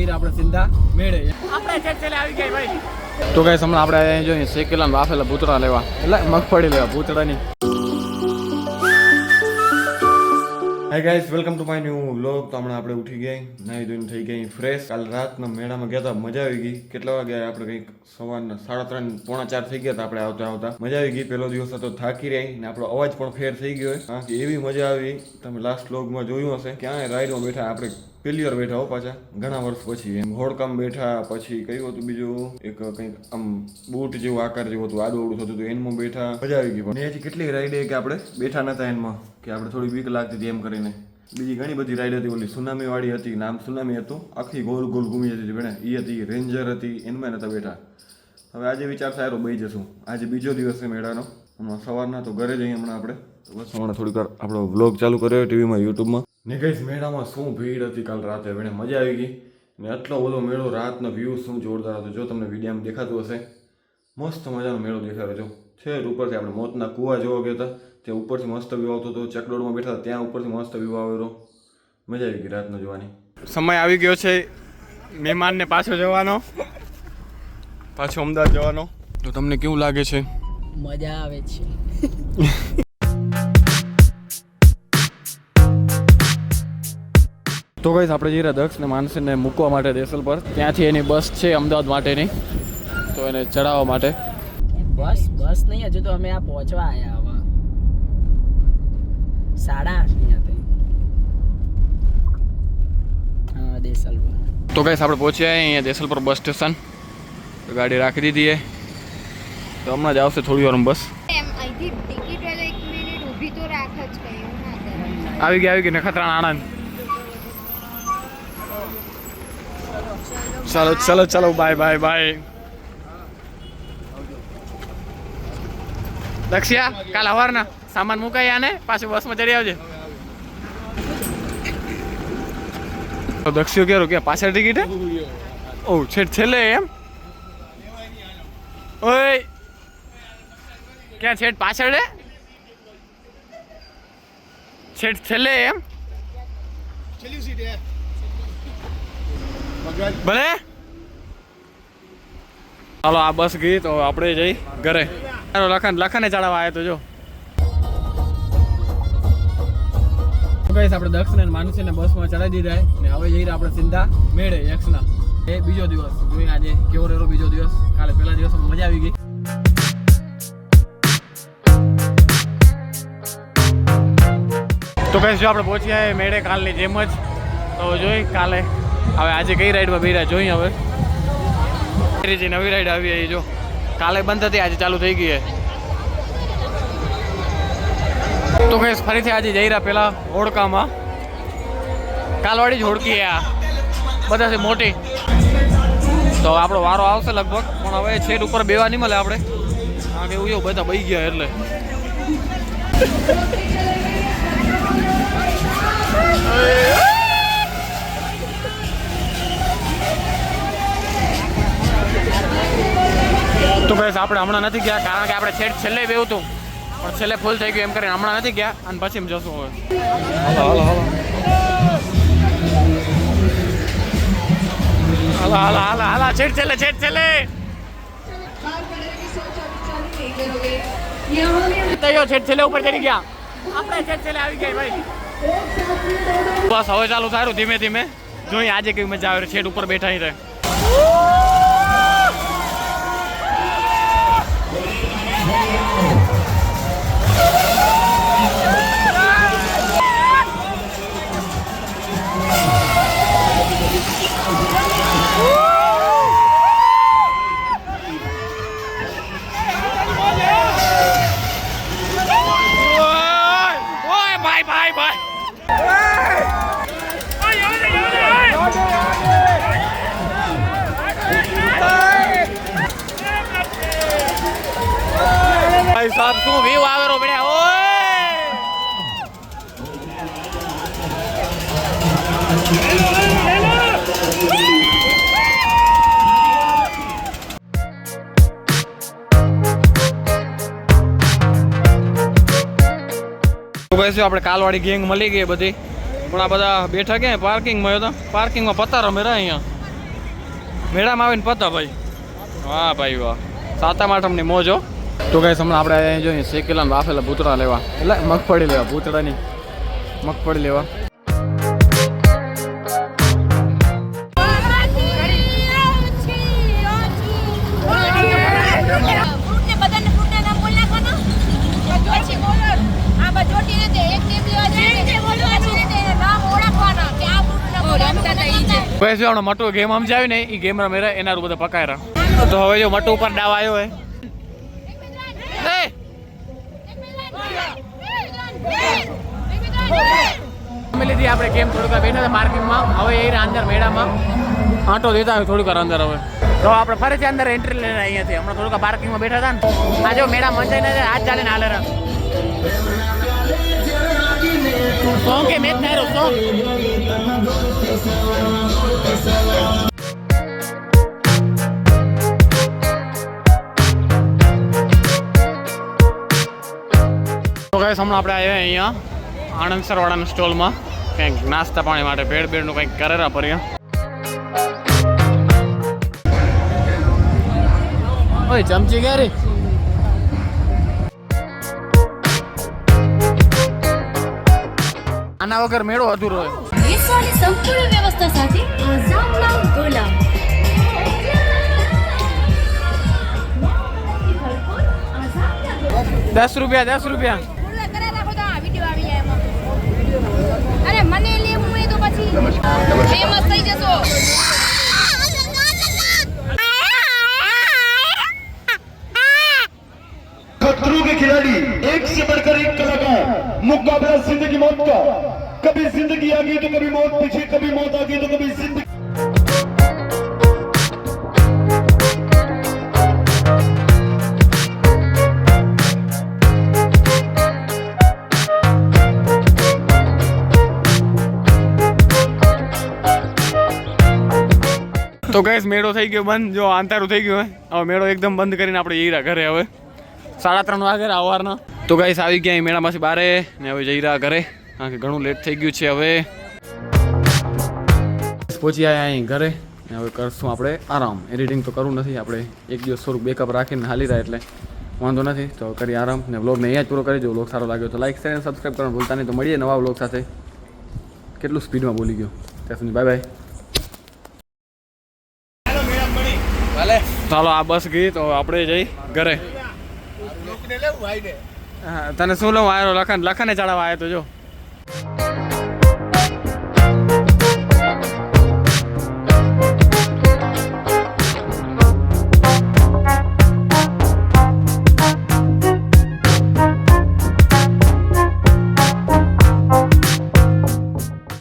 જઈએ આપણે સીધા મેળે. આપણે છેલ્લે આવી ગયા ભાઈ. તો કઈ હમણાં આપણે અહીંયા જોઈએ શેકેલા બાફેલા ભૂતળા લેવા. એટલે મગફળી લેવા ભૂતળાની. Hi guys welcome to my new vlog તો હમણાં આપણે ઉઠી ગયા નાહી ધોઈને થઈ ગઈ ફ્રેશ કાલ રાતના મેળામાં ગયા હતા મજા આવી ગઈ. કેટલા વાગે આપણે કંઈક સવારના સાડા ત્રણ પોણા ચાર થઈ ગયા હતા આપણે આવતા આવતા. મજા આવી ગઈ પહેલો દિવસ હતો થાકી રહી ને આપણો અવાજ પણ ફેર થઈ ગયો કારણ કે એવી મજા આવી. તમે લાસ્ટ વ્લોગમાં જોયું હશે ક્યાંય રાઈડમાં બેઠા આપણે પહેલી વાર બેઠા હો પાછા. ઘણા વર્ષ પછી એમ હોડકામ બેઠા, પછી કયું હતું બીજું? એક કંઈક આમ બૂટ જેવું, આકાર જેવું હતું આડું અવડું થતું હતું, એનમાં બેઠા. મજા આવી ગઈ પણ. હજી કેટલી રાઈડ કે આપણે બેઠા નતા એનમાં, કે આપણે થોડી બીક લાગતી હતી એમ કરીને. બીજી ઘણી બધી રાઈડ હતી, ઓલી સુનામી વાળી હતી નામ સુનામી હતું. આખી ગોલ ગોલ ઘૂમી જતી હતી ભણે. એ હતી રેન્જર હતી એનમાં નતા બેઠા. હવે આજે વિચાર સારો બઈ જશું. આજે બીજો દિવસ છે મેળાનો. હમણાં સવારના તો ઘરે જઈએ હમણાં આપણે. તો બસ હમણાં થોડીક વાર આપણો વ્લોગ ચાલુ કર્યો ટીવીમાં, યુટ્યુબમાં. ને ગઈશ મેળામાં શું ભીડ હતી? કાલ રાતે બેને મજા આવી ગઈ. ને આટલો બધો મેળો રાતનો વ્યૂ શું જોરદાર હતો? જો તમને વિડીયામાં દેખાતું હશે મસ્ત મજાનો મેળો દેખાડો જો છેર ઉપરથી આપણે મોતના કૂવા જોવા ગયા હતા. ત્યાં ઉપરથી મસ્ત વ્યૂ આવતો હતો. ચકડોળમાં બેઠા હતા. ત્યાં ઉપરથી મસ્ત વ્યૂ આવેલો મજા આવી ગઈ રાતનો જોવાની. સમય આવી ગયો છે. મહેમાનને પાછો જવાનો. પાછો અમદાવાદ જવાનો. તો તમને કેવું લાગે છે? મજા આવે છે. તો કઈ આપણે જઈ રહ્યા દક્ષ ને માનસીને મૂકવા માટે દેસલ પર. ત્યાંથી એની બસ છે અમદાવાદ માટેની. તો એને ચડાવવા માટે. બસ બસ નહીં હજુ તો અમે આ પહોંચવા આવ્યા હવે. સાડા આઠની હતી. હા દેસલ તો કઈ આપણે પહોંચ્યા અહીંયા દેસલ પર બસ સ્ટેશન. ગાડી રાખી દીધી એ. તો હમણાં જ આવશે થોડી વારમાં બસ. આવી ગયા આવી ગઈ તો એક ચાલો ચાલો ચાલો બાય બાય બાય દક્ષિયા, કાલ સવારના સામાન મુકાઈ આને, પાછું બસમાં ચડી આવજે. દક્ષિયો કેરો કે, પાછળ ટિકિટ ઓ છેટ છેલ્લે એમ? ઓય! ક્યાં છેટ પાછળ છેટ છેલ્લે એમ? ભલે. ચાલો આ બસ ગઈ તો આપણે જઈ ઘરે. લખન લખને ચડાવવા આવ્યો તો જો. ગાઈસ આપણે દક્ષને અને માનસીને બસમાં ચડાવી દીધા ને હવે જઈ રહ્યા આપણે સીધા મેળે યક્ષના એ બીજો દિવસ. જોઈએ આજે કેવો રહ્યો બીજો દિવસ. કાલે પહેલા દિવસમાં મજા આવી ગઈ. તો કઈ જો આપણે પહોંચ્યા મેળે કાલની જેમ જ. તો જોઈ કાલે હવે આજે કઈ રાઈડમાં બેરા જોઈએ હવે? જે નવી રાઈડ આવી એ જો. કાલે બંધ હતી, આજે ચાલુ થઈ ગઈ તો કઈ ફરીથી આજે જઈ રહ્યા પેલા હોડકામાં. કાલવાડી જ હોડકી આ. બધાથી મોટી. તો આપણો વારો આવશે લગભગ, પણ હવે છેડ ઉપર બેવા નહીં મળે આપણે. કારણ કે એવું બધા બઈ ગયા એટલે. તો કઈ આપણે હમણાં નથી ગયા, કારણ કે આપણે છેડ છેલ્લે બેવું હતું. પણ છેલ્લે ફૂલ થઈ ગયું એમ કરીને હમણાં નથી ગયા, અને પછી જશું હવે. હાલો હાલો હાલો. હાલો હાલો છેલ્લે, છેડ છેલ્લે. તૈયો છેડ છેલ્લે ઉપર ચડી ગયા. આવી ગયા ભાઈ. બસ, હવે ચાલુ સારું ધીમે ધીમે. જોઈએ આજે કેવી મજા આવે છેડ ઉપર બેઠા રહે. વ્યૂ આવે રોબડ્યા ઓય! આપણે કાલવાળી ગેંગ મળી ગઈ બધી? પણ આ બધા બેઠા ક્યાં? પાર્કિંગમાં હતા. પાર્કિંગમાં પત્તા રમે રહ્યા અહીંયા. મેળામાં આવીને પતા ભાઈ. વાહ ભાઈ વાહ. સાતમ આઠમની મોજો તો કઈ હમણાં આપણે અહીંયા જોઈએ શેકેલા બાફેલા ભૂતળા લેવા. એટલે મગફળી લેવા ભૂતળાની મગફળી લેવા. પછી મટુ ગેમ સમજાવી ને? એ ગેમ રમે એના બધા પકાયરા તો હવે જો મટુ ઉપર ડાવ આવ્યો હે. લીધી આપણે કેમ થોડીક બેઠા હતા માર્કેટમાં, હવે એ અંદર મેળામાં. આંટો દેતા હોય થોડીક અંદર હવે. તો આપણે ફરીથી અંદર એન્ટ્રી લઈને અહીંયાથી હમણાં થોડુંક પાર્કિંગમાં બેઠા હતા ને. જો મેળા મંજાઈ ને આજ ચાલે ને હાલે સોંગ કે મેચ સોંગ તો ગાઈસ હમણાં આપણે આવ્યા અહીંયા આણંદ સરવાળાના સ્ટોલમાં કંઈક નાસ્તા પાણી માટે ભેળ ભેળનું કંઈક કરેરા ભર્યા. ઓય ચમચી ક્યારે આના વગર મેળો અધૂરો હોય. સંપૂર્ણ વ્યવસ્થા સાથે દસ રૂપિયા દસ રૂપિયા. कभी जिंदगी आगे तो कभी मौत पीछे कभी मौत आगे तो कभी जिंदगी તો ગેસ મેળો થઈ ગયો બંધ જો અંધારું થઈ ગયું હોય હવે મેળો એકદમ બંધ કરીને આપણે જઈ રહ્યા ઘરે હવે સાડા ત્રણ વાગે સવારના તો ગાઈસ આવી ગયા અહીં મેળામાંથી બારે ને હવે જઈ રહ્યા ઘરે કારણ કે ઘણું લેટ થઈ ગયું છે હવે. પહોંચી આવ્યા અહીં ઘરે ને હવે કરશું આપણે આરામ. એડિટિંગ તો કરવું નથી આપણે એક દિવસ થોડુંક બેકઅપ રાખીને હાલી રહ્યા એટલે વાંધો નથી. તો કરી આરામ ને વ્લોગને અહીંયા જ પૂરો કરી દો વ્લોગ સારો લાગ્યો તો લાઈક શેર અને સબસ્ક્રાઈબ કરવાનું ભૂલતા નહીં. તો મળીએ નવા વ્લોગ સાથે. કેટલું સ્પીડમાં બોલી ગયો. ત્યાં સુધી બાય બાય ચાલો આ બસ ગઈ તો આપણે જઈ ઘરે. હા, તને શું લઉં આવ્યો લખન લખને ચડાવવા આવ્યો તો જો.